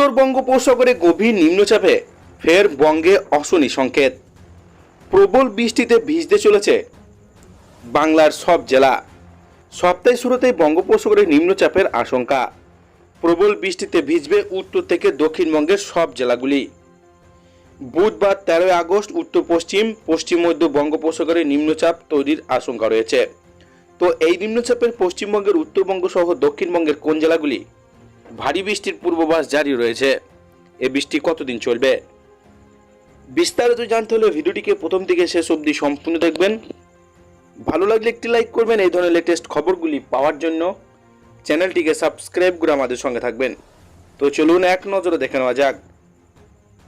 উত্তর বঙ্গোপসাগরে গভীর নিম্নচাপে ফের বঙ্গে অশনি সংকেত। প্রবল বৃষ্টিতে ভিজতে চলেছে বাংলার সব জেলা। সপ্তাহের শুরুতেই বঙ্গোপসাগরে নিম্নচাপের আশঙ্কা। প্রবল বৃষ্টিতে ভিজবে উত্তর থেকে দক্ষিণবঙ্গের সব জেলাগুলি। বুধবার তেরোই আগস্ট উত্তর পশ্চিম পশ্চিম মধ্য বঙ্গোপসাগরে নিম্নচাপ তৈরির আশঙ্কা রয়েছে। তো এই নিম্নচাপের পশ্চিমবঙ্গের উত্তরবঙ্গ সহ দক্ষিণবঙ্গের কোন জেলাগুলি? ভারী বৃষ্টির পূর্বাভাস জারি রয়েছে। এ বৃষ্টি কতদিন চলবে? বিস্তারিত জানতে হলে ভিডিওটিকে প্রথম থেকে শেষ অবধি সম্পূর্ণ দেখবেন। ভালো লাগলে একটি লাইক করবেন, এই ধরনের লেটেস্ট খবরগুলি পাওয়ার জন্য চ্যানেলটিকে সাবস্ক্রাইব করে আমাদের সঙ্গে থাকবেন। তো চলুন এক নজরে দেখে নেওয়া যাক।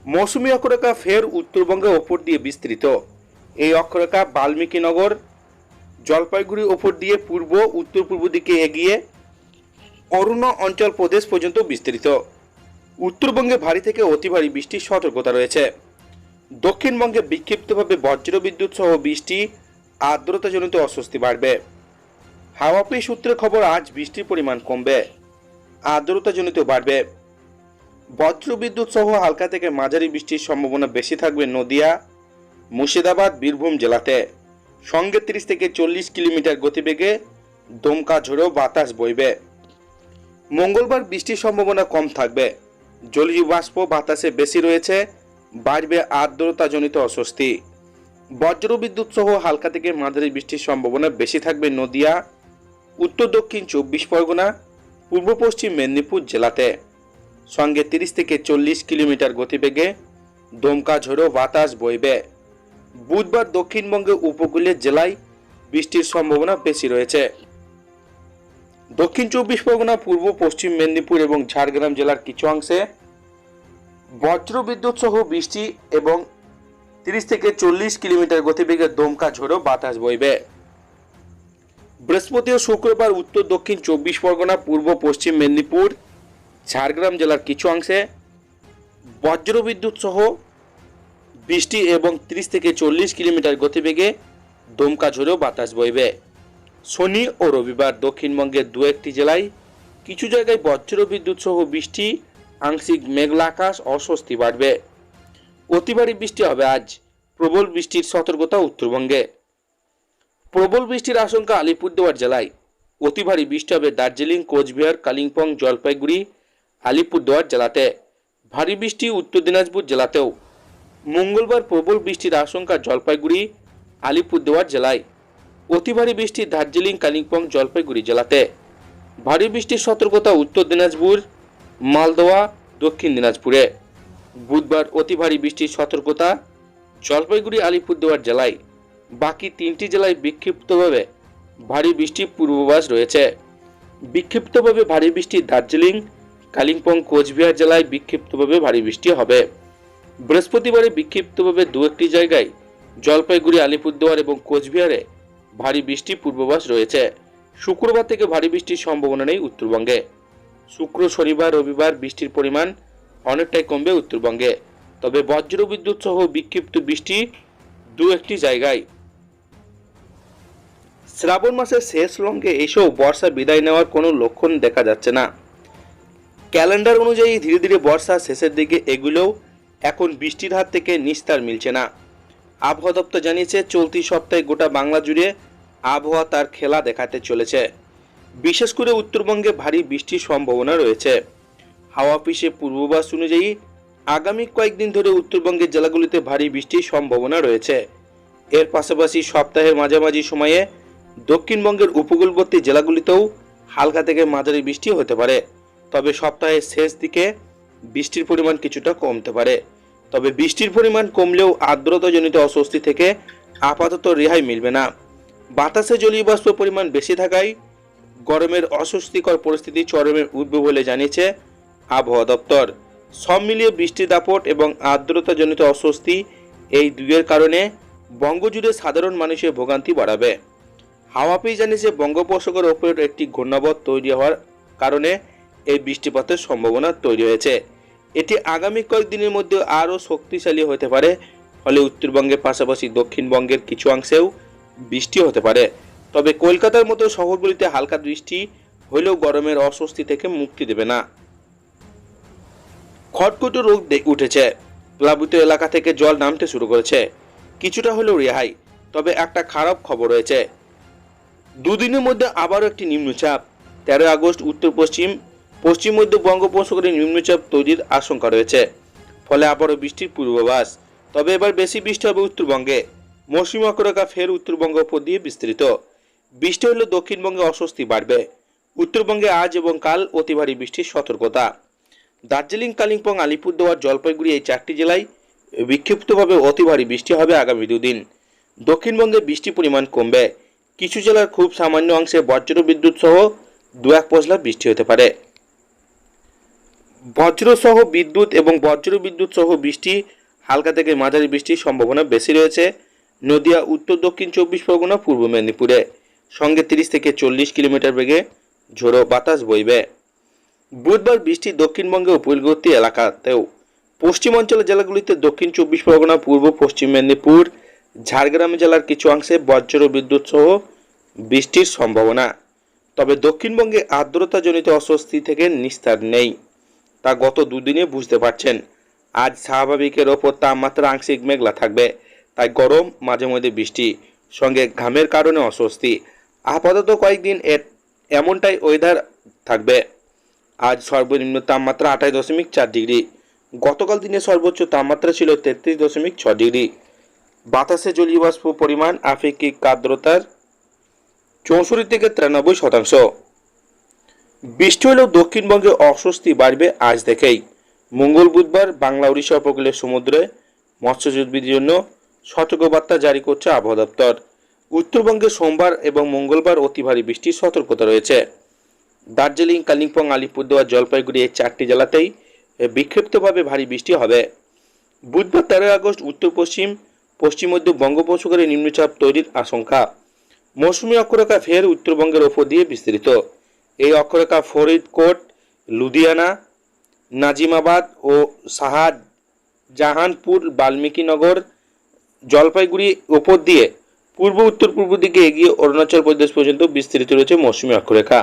মৌসুমী অক্ষরেখা ফের উত্তরবঙ্গের ওপর দিয়ে বিস্তৃত। এই অক্ষরেখা বাল্মীকিনগর জলপাইগুড়ি ওপর দিয়ে পূর্ব উত্তর পূর্ব দিকে এগিয়ে অরুণ অঞ্চল প্রদেশ পর্যন্ত বিস্তৃত। উত্তরবঙ্গে ভারী থেকে অতি ভারী বৃষ্টির সতর্কতা রয়েছে। দক্ষিণবঙ্গে বিক্ষিপ্তভাবে বজ্র বিদ্যুৎ সহ বৃষ্টি, আর্দ্রতাজনিত অস্বস্তি বাড়বে। হাওয়াপি সূত্রে খবর, আজ বৃষ্টির পরিমাণ কমবে। আর্দ্রতাজনিত বাড়বে। বজ্র বিদ্যুৎ সহ হালকা থেকে মাঝারি বৃষ্টির সম্ভাবনা বেশি থাকবে নদিয়া, মুর্শিদাবাদ, বীরভূম জেলাতে। সঙ্গে তিরিশ থেকে চল্লিশ কিলোমিটার গতিবেগে দমকা ঝোড়ো বাতাস বইবে। মঙ্গলবার বৃষ্টির সম্ভাবনা কম থাকবে। জলীয় বাষ্প বাতাসে বেশি রয়েছে, বাড়বে আর্দ্রতাজনিত অস্বস্তি। বজ্র বিদ্যুৎ সহ হালকা থেকে মাঝারি বৃষ্টির সম্ভাবনা বেশি থাকবে নদিয়া, উত্তর দক্ষিণ চব্বিশ পরগনা, পূর্ব পশ্চিম মেদিনীপুর জেলাতে। সঙ্গে তিরিশ থেকে চল্লিশ কিলোমিটার গতিবেগে দমকা ঝোড়ো বাতাস বইবে। বুধবার দক্ষিণবঙ্গে উপকূলের জেলায় বৃষ্টির সম্ভাবনা বেশি রয়েছে। দক্ষিণ চব্বিশ পরগনা, পূর্ব, পশ্চিম মেদিনীপুর এবং ঝাড়গ্রাম জেলার কিছু অংশে বজ্র বিদ্যুৎ সহ বৃষ্টি এবং তিরিশ থেকে চল্লিশ কিলোমিটার গতিবেগে দমকা ঝোড়ো বাতাস বইবে। বৃহস্পতি ও শুক্রবার উত্তর, দক্ষিণ চব্বিশ পরগনা, পূর্ব, পশ্চিম মেদিনীপুর, ঝাড়গ্রাম জেলার কিছু অংশে বজ্র বিদ্যুৎ সহ বৃষ্টি এবং তিরিশ থেকে চল্লিশ কিলোমিটার গতিবেগে দমকা ঝোড়ো বাতাস বইবে। শনি ও রবিবার দক্ষিণবঙ্গের দু একটি জেলায় কিছু জায়গায় বজ্র বিদ্যুৎ সহ বৃষ্টি, আংশিক মেঘলা আকাশ, অস্বস্তি বাড়বে। অতি ভারী বৃষ্টি হবে আজ। প্রবল বৃষ্টির সতর্কতা উত্তরবঙ্গে। প্রবল বৃষ্টির আশঙ্কা আলিপুরদুয়ার জেলায়। অতি ভারী বৃষ্টি হবে দার্জিলিং, কোচবিহার, কালিম্পং, জলপাইগুড়ি, আলিপুরদুয়ার জেলাতে। ভারী বৃষ্টি উত্তর দিনাজপুর জেলাতেও। মঙ্গলবার প্রবল বৃষ্টির আশঙ্কা জলপাইগুড়ি, আলিপুরদুয়ার জেলায়। অতি ভারী বৃষ্টি দার্জিলিং, কালিম্পং, জলপাইগুড়ি জেলাতে। ভারী বৃষ্টির সতর্কতা উত্তর দিনাজপুর, মালদোয়া, দক্ষিণ দিনাজপুরে। বুধবার অতি ভারী বৃষ্টির সতর্কতা জলপাইগুড়ি, আলিপুরদুয়ার জেলায়। বাকি তিনটি জেলায় বিক্ষিপ্তভাবে ভারী বৃষ্টির পূর্বাভাস রয়েছে। বিক্ষিপ্তভাবে ভারী বৃষ্টি দার্জিলিং, কালিম্পং, কোচবিহার জেলায় বিক্ষিপ্তভাবে ভারী বৃষ্টি হবে। বৃহস্পতিবারে বিক্ষিপ্তভাবে দু একটি জায়গায় জলপাইগুড়ি, আলিপুরদুয়ার এবং কোচবিহারে ভারী বৃষ্টির পূর্বাভাস রয়েছে। শুক্রবার থেকে ভারী বৃষ্টির সম্ভাবনা নেই উত্তরবঙ্গে। শুক্র, শনিবার, রবিবার বৃষ্টির পরিমাণ অনেকটাই কমবে উত্তরবঙ্গে। তবে বজ্র বিদ্যুৎ সহ বিক্ষিপ্ত বৃষ্টি দু একটি জায়গায়। শ্রাবণ মাসের শেষ লঙ্গে এসেও বর্ষা বিদায় নেওয়ার কোনো লক্ষণ দেখা যাচ্ছে না। ক্যালেন্ডার অনুযায়ী ধীরে ধীরে বর্ষা শেষের দিকে এগুলোও এখন বৃষ্টির হাত থেকে নিস্তার মিলছে না। আবহাওয়া দপ্তর জানিয়েছে, চলতি সপ্তাহে গোটা বাংলা জুড়ে আবহাওয়া তার খেলা দেখাতে চলেছে। বিশেষ করে উত্তরবঙ্গে ভারী বৃষ্টির সম্ভাবনা রয়েছে। হাওয়া অফিসে পূর্বাভাস অনুযায়ী, আগামী কয়েকদিন ধরে উত্তরবঙ্গের জেলাগুলিতে ভারী বৃষ্টির সম্ভাবনা রয়েছে। এর পাশাপাশি সপ্তাহের মাঝামাঝি সময়ে দক্ষিণবঙ্গের উপকূলবর্তী জেলাগুলিতেও হালকা থেকে মাঝারি বৃষ্টি হতে পারে। তবে সপ্তাহের শেষ দিকে বৃষ্টির পরিমাণ কিছুটা কমতে পারে। তবে বৃষ্টির পরিমাণ কমলেও আর্দ্রতাজনিত অস্বস্তি থেকে আপাতত রেহাই মিলবে না। বাতাসে জলীয় বাষ্প পরিমাণ বেশি থাকায় গরমের অস্বস্তিকর পরিস্থিতি চরমে উঠবে বলে জানিয়েছে আবহাওয়া দপ্তর। সব মিলিয়ে বৃষ্টির দাপট এবং আর্দ্রতাজনিত অস্বস্তি এই দুইয়ের কারণে বঙ্গজুড়ে সাধারণ মানুষের ভোগান্তি বাড়াবে। হাওয়াপি জানিয়েছে বঙ্গোপসাগর ওপরের একটি ঘূর্ণাবর্ত তৈরি হওয়ার কারণে এই বৃষ্টিপাতের সম্ভাবনা তৈরি হয়েছে। এটি আগামী কয়েকদিনের মধ্যে আরও শক্তিশালী হতে পারে, ফলে উত্তরবঙ্গের পাশাপাশি দক্ষিণবঙ্গের কিছু অংশেও বৃষ্টি হতে পারে। তবে কলকাতার মতো শহরগুলিতে হালকা বৃষ্টি হলেও গরমের অস্বস্তি থেকে মুক্তি দেবে না। খটখটো রোগ উঠেছে। প্লাবিত এলাকা থেকে জল নামতে শুরু করেছে। কিছুটা হলেও রেহাই, তবে একটা খারাপ খবর রয়েছে। দুদিনের মধ্যে আবারও একটি নিম্নচাপ। তেরোই আগস্ট উত্তর পশ্চিম পশ্চিম মধ্য বঙ্গোপসাগরে নিম্নচাপ তৈরির আশঙ্কা রয়েছে। ফলে আবারও বৃষ্টির পূর্বাভাস। তবে এবার বেশি বৃষ্টি হবে উত্তরবঙ্গে। মৌসুমী অক্ষরেখা ফের উত্তরবঙ্গ উপর দিয়ে বিস্তৃত। বৃষ্টি হলে দক্ষিণবঙ্গে অস্বস্তি বাড়বে। উত্তরবঙ্গে আজ এবং কাল অতি ভারী বৃষ্টির সতর্কতা। দার্জিলিং, কালিম্পং, আলিপুরদুয়ার, জলপাইগুড়ি এই চারটি জেলায় বিক্ষিপ্তভাবে অতি ভারী বৃষ্টি হবে আগামী দুদিন। দক্ষিণবঙ্গে বৃষ্টির পরিমাণ কমবে। কিছু জেলার খুব সামান্য অংশে বজ্র বিদ্যুৎ সহ দু এক পশলা বৃষ্টি হতে পারে। বজ্র সহ বিদ্যুৎ এবং বজ্র বিদ্যুৎ সহ বৃষ্টি, হালকা থেকে মাঝারি বৃষ্টির সম্ভাবনা বেশি রয়েছে। নদিয়া, উত্তর, দক্ষিণ চব্বিশ পরগনা, পূর্ব মেদিনীপুরে। সঙ্গে তিরিশ থেকে চল্লিশ কিলোমিটার বেগে ঝোড়ো বাতাস বইবে। বুধবার বৃষ্টি দক্ষিণবঙ্গে উপকূলবর্তী এলাকাতেও। পশ্চিমাঞ্চলের জেলাগুলিতে দক্ষিণ চব্বিশ পরগনা, পূর্ব, পশ্চিম মেদিনীপুর, ঝাড়গ্রাম জেলার কিছু অংশে বজ্র বিদ্যুৎ সহ বৃষ্টির সম্ভাবনা। তবে দক্ষিণবঙ্গে আর্দ্রতাজনিত অস্বস্তি থেকে নিস্তার নেই। তা গত দুদিনে বুঝতে পারছেন। আজ স্বাভাবিকের ওপর তাপমাত্রা আংশিক মেঘলা থাকবে। তাই গরম, মাঝে মধ্যে বৃষ্টি, সঙ্গে ঘামের কারণে অস্বস্তি। আপাতত কয়েকদিন এ- এমনটাই ওয়েদার থাকবে। আজ সর্বনিম্ন তাপমাত্রা আঠাশ দশমিক চার ডিগ্রি। গতকাল দিনে সর্বোচ্চ তাপমাত্রা ছিল তেত্রিশ দশমিক ছ ডিগ্রি। বাতাসে জলীয় বাষ্প পরিমাণ, আপেক্ষিক আর্দ্রতার চৌষট্টি থেকে তিরানব্বই শতাংশ। বৃষ্টি হলেও দক্ষিণবঙ্গে অস্বস্তি বাড়বে আজ থেকেই। মঙ্গল বুধবার বাংলা উড়িষ্যা উপকূলের সমুদ্রে মৎস্যজীবীদের জন্য সতর্কবার্তা জারি করছে আবহাওয়া দপ্তর। উত্তরবঙ্গে সোমবার এবং মঙ্গলবার অতি ভারী বৃষ্টির সতর্কতা রয়েছে। দার্জিলিং, কালিম্পং, আলিপুরদুয়ার, জলপাইগুড়ি এই চারটি জেলাতেই বিক্ষিপ্তভাবে ভারী বৃষ্টি হবে। বুধবার তেরোই আগস্ট উত্তর পশ্চিম পশ্চিম মধ্য বঙ্গোপসাগরে নিম্নচাপ তৈরির আশঙ্কা। মৌসুমী অক্ষরেখা ফের উত্তরবঙ্গের ওপর দিয়ে বিস্তৃত। এই অক্ষরেখা ফরিদকোট লুধিয়ানা, নাজিমাবাদ ও সাহাদ জাহানপুর বাল্মীকিনগর জলপাইগুড়ি ওপর দিয়ে পূর্ব, উত্তর, পূর্ব দিকে এগিয়ে অরুণাচল প্রদেশ পর্যন্ত বিস্তৃত রয়েছে মৌসুমী অক্ষরেখা।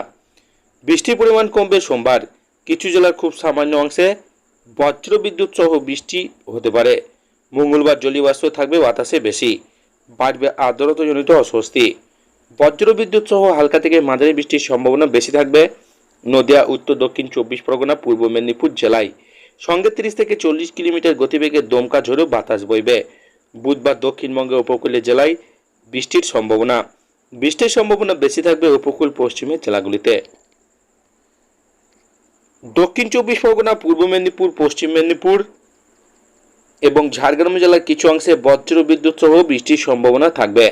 বৃষ্টির পরিমাণ কমবে সোমবার। কিছু জেলার খুব সামান্য অংশে বজ্র বিদ্যুৎ সহ বৃষ্টি হতে পারে। মঙ্গলবার জলীয়বাষ্প থাকবে বাতাসে বেশি। বাড়বে আর্দ্রতাজনিত অস্বস্তি। বজ্র বিদ্যুৎ সহ হালকা থেকে মাঝারি বৃষ্টির সম্ভাবনা বেশি থাকবে। নদিয়া, উত্তর, দক্ষিণ, চব্বিশ পরগনা, পূর্ব মেদিনীপুর জেলায়। সঙ্গে তিরিশ থেকে চল্লিশ কিলোমিটার গতিবেগে দমকা ঝোড়ো বাতাস বইবে। বুধবার দক্ষিণবঙ্গের উপকূলের জেলায় বৃষ্টির সম্ভাবনা। বৃষ্টির সম্ভাবনা বেশি থাকবে উপকূল পশ্চিমের জেলাগুলিতে। দক্ষিণ চব্বিশ পরগনা, পূর্ব মেদিনীপুর, পশ্চিম মেদিনীপুর এবং ঝাড়গ্রাম জেলার কিছু অংশে বজ্র বিদ্যুৎ সহ বৃষ্টির সম্ভাবনা থাকবে।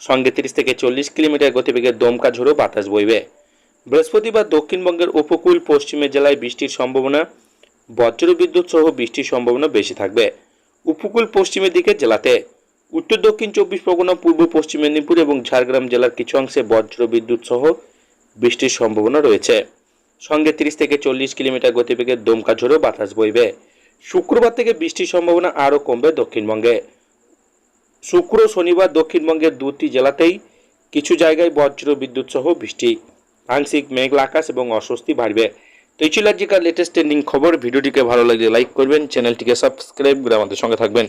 সঙ্গে তিরিশ থেকে চল্লিশ কিলোমিটার গতিবেগে দমকা ঝোড়ো বাতাস বইবে। বৃহস্পতিবার দক্ষিণবঙ্গের উপকূল পশ্চিমের জেলায় বৃষ্টির সম্ভাবনা বজ্র বিদ্যুৎ সহ বৃষ্টির সম্ভাবনা বেশি থাকবে। উপকূল, পশ্চিমের দিকে জেলাতে। উত্তর, দক্ষিণ চব্বিশ পরগনা, পূর্ব, পশ্চিম মেদিনীপুর এবং ঝাড়গ্রাম জেলার কিছু অংশে বজ্র বিদ্যুৎ সহ বৃষ্টির সম্ভাবনা রয়েছে। সঙ্গে তিরিশ থেকে চল্লিশ কিলোমিটার গতিবেগে দমকা ঝোড়ো বাতাস বইবে। শুক্রবার থেকে বৃষ্টির সম্ভাবনা আরও কমবে দক্ষিণবঙ্গে। শুক্র, শনিবার দক্ষিণবঙ্গের দুটি জেলাতেই কিছু জায়গায় বজ্র বিদ্যুৎ সহ বৃষ্টি। আংশিক মেঘলা আকাশ এবং অস্বস্তি বাড়বে। তো এই ছিল আজকের লেটেস্ট ট্রেন্ডিং খবর। ভিডিওটিকে ভালো লাগলে লাইক করবেন, চ্যানেলটিকে সাবস্ক্রাইব করে আমাদের সঙ্গে থাকবেন।